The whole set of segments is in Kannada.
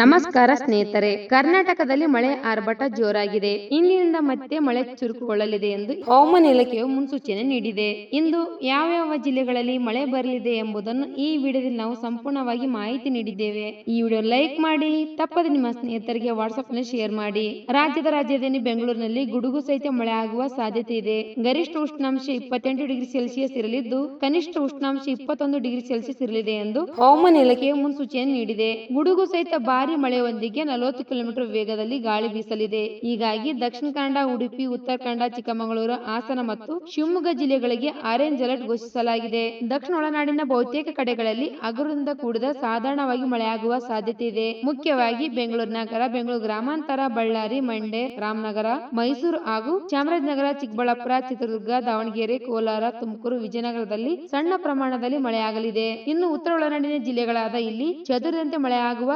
ನಮಸ್ಕಾರ ಸ್ನೇಹಿತರೆ, ಕರ್ನಾಟಕದಲ್ಲಿ ಮಳೆ ಆರ್ಭಟ ಜೋರಾಗಿದೆ. ಇಂದಿನಿಂದ ಮತ್ತೆ ಮಳೆ ಚುರುಕುಗೊಳ್ಳಲಿದೆ ಎಂದು ಹವಾಮಾನ ಇಲಾಖೆಯು ಮುನ್ಸೂಚನೆ ನೀಡಿದೆ. ಇಂದು ಯಾವ ಯಾವ ಜಿಲ್ಲೆಗಳಲ್ಲಿ ಮಳೆ ಬರಲಿದೆ ಎಂಬುದನ್ನು ಈ ವಿಡಿಯೋದಲ್ಲಿ ನಾವು ಸಂಪೂರ್ಣವಾಗಿ ಮಾಹಿತಿ ನೀಡಿದ್ದೇವೆ. ಈ ವಿಡಿಯೋ ಲೈಕ್ ಮಾಡಿ, ತಪ್ಪದೆ ನಿಮ್ಮ ಸ್ನೇಹಿತರಿಗೆ ವಾಟ್ಸ್ಆಪ್ನಲ್ಲಿ ಶೇರ್ ಮಾಡಿ. ರಾಜ್ಯದ ರಾಜಧಾನಿ ಬೆಂಗಳೂರಿನಲ್ಲಿ ಗುಡುಗು ಸಹಿತ ಮಳೆ ಆಗುವ ಸಾಧ್ಯತೆ ಇದೆ. ಗರಿಷ್ಠ ಉಷ್ಣಾಂಶ ಇಪ್ಪತ್ತೆಂಟು ಡಿಗ್ರಿ ಸೆಲ್ಸಿಯಸ್ ಇರಲಿದ್ದು, ಕನಿಷ್ಠ ಉಷ್ಣಾಂಶ ಇಪ್ಪತ್ತೊಂದು ಡಿಗ್ರಿ ಸೆಲ್ಸಿಯಸ್ ಇರಲಿದೆ ಎಂದು ಹವಾಮಾನ ಇಲಾಖೆಯು ಮುನ್ಸೂಚನೆ ನೀಡಿದೆ. ಗುಡುಗು ಸಹಿತ ಭಾರಿ ಮಳೆಯೊಂದಿಗೆ ನಲವತ್ತು ಕಿಲೋಮೀಟರ್ ವೇಗದಲ್ಲಿ ಗಾಳಿ ಬೀಸಲಿದೆ. ಹೀಗಾಗಿ ದಕ್ಷಿಣ ಕನ್ನಡ, ಉಡುಪಿ, ಉತ್ತರ ಕನ್ನಡ, ಚಿಕ್ಕಮಗಳೂರು, ಹಾಸನ ಮತ್ತು ಶಿವಮೊಗ್ಗ ಜಿಲ್ಲೆಗಳಿಗೆ ಆರೆಂಜ್ ಅಲರ್ಟ್ ಘೋಷಿಸಲಾಗಿದೆ. ದಕ್ಷಿಣ ಒಳನಾಡಿನ ಬಹುತೇಕ ಕಡೆಗಳಲ್ಲಿ ಹಗುರದಿಂದ ಕೂಡಿದ ಸಾಧಾರಣವಾಗಿ ಮಳೆಯಾಗುವ ಸಾಧ್ಯತೆ ಇದೆ. ಮುಖ್ಯವಾಗಿ ಬೆಂಗಳೂರು ನಗರ, ಬೆಂಗಳೂರು ಗ್ರಾಮಾಂತರ, ಬಳ್ಳಾರಿ, ಮಂಡ್ಯ, ರಾಮನಗರ, ಮೈಸೂರು ಹಾಗೂ ಚಾಮರಾಜನಗರ, ಚಿಕ್ಕಬಳ್ಳಾಪುರ, ಚಿತ್ರದುರ್ಗ, ದಾವಣಗೆರೆ, ಕೋಲಾರ, ತುಮಕೂರು, ವಿಜಯನಗರದಲ್ಲಿ ಸಣ್ಣ ಪ್ರಮಾಣದಲ್ಲಿ ಮಳೆಯಾಗಲಿದೆ. ಇನ್ನು ಉತ್ತರ ಒಳನಾಡಿನ ಜಿಲ್ಲೆಗಳಾದ ಇಲ್ಲಿ ಚದುರಿದಂತೆ ಮಳೆಯಾಗುವ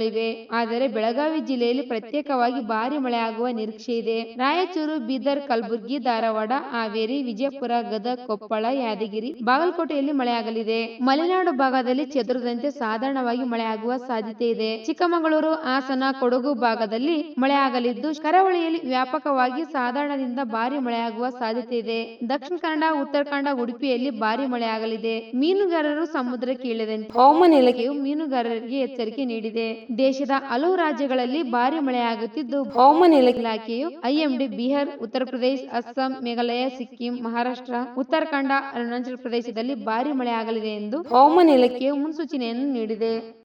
ಸಾಧ್ಯತೆಗಳಿವೆ ಆದರೆ ಬೆಳಗಾವಿ ಜಿಲ್ಲೆಯಲ್ಲಿ ಪ್ರತ್ಯೇಕವಾಗಿ ಭಾರಿ ಮಳೆಯಾಗುವ ನಿರೀಕ್ಷೆ ಇದೆ. ರಾಯಚೂರು ಬೀದರ್ ಕಲಬುರಗಿ ಧಾರವಾಡ ಹಾವೇರಿ ವಿಜಯಪುರ ಗದಗ ಕೊಪ್ಪಳ ಯಾದಗಿರಿ ಬಾಗಲಕೋಟೆಯಲ್ಲಿ ಮಳೆಯಾಗಲಿದೆ. ಮಲೆನಾಡು ಭಾಗದಲ್ಲಿ ಚದುರದಂತೆ ಸಾಧಾರಣವಾಗಿ ಮಳೆಯಾಗುವ ಸಾಧ್ಯತೆ ಇದೆ. ಚಿಕ್ಕಮಗಳೂರು ಹಾಸನ ಕೊಡಗು ಭಾಗದಲ್ಲಿ ಮಳೆಯಾಗಲಿದ್ದು ಕರಾವಳಿಯಲ್ಲಿ ವ್ಯಾಪಕವಾಗಿ ಸಾಧಾರಣದಿಂದ ಭಾರಿ ಮಳೆಯಾಗುವ ಸಾಧ್ಯತೆ ಇದೆ. ದಕ್ಷಿಣ ಕನ್ನಡ ಉತ್ತರ ಕನ್ನಡ ಉಡುಪಿಯಲ್ಲಿ ಭಾರಿ ಮಳೆಯಾಗಲಿದೆ. ಮೀನುಗಾರರು ಸಮುದ್ರಕ್ಕೆ ಇಳಿದಂತೆ ಹವಾಮಾನ ಇಲಾಖೆಯು ಮೀನುಗಾರರಿಗೆ ಎಚ್ಚರಿಕೆ ನೀಡಿದೆ. ದೇಶದ ಹಲವು ರಾಜ್ಯಗಳಲ್ಲಿ ಭಾರಿ ಮಳೆಯಾಗುತ್ತಿದ್ದು ಹವಾಮಾನ ಇಲಾಖೆಯು ಐಎಂಡಿ ಬಿಹಾರ್ ಉತ್ತರ ಪ್ರದೇಶ ಅಸ್ಸಾಂ ಮೇಘಾಲಯ ಸಿಕ್ಕಿಂ ಮಹಾರಾಷ್ಟ್ರ ಉತ್ತರಾಖಂಡ ಅರುಣಾಚಲ ಪ್ರದೇಶದಲ್ಲಿ ಭಾರಿ ಮಳೆಯಾಗಲಿದೆ ಎಂದು ಹವಾಮಾನ ಇಲಾಖೆಯು ಮುನ್ಸೂಚನೆಯನ್ನು ನೀಡಿದೆ.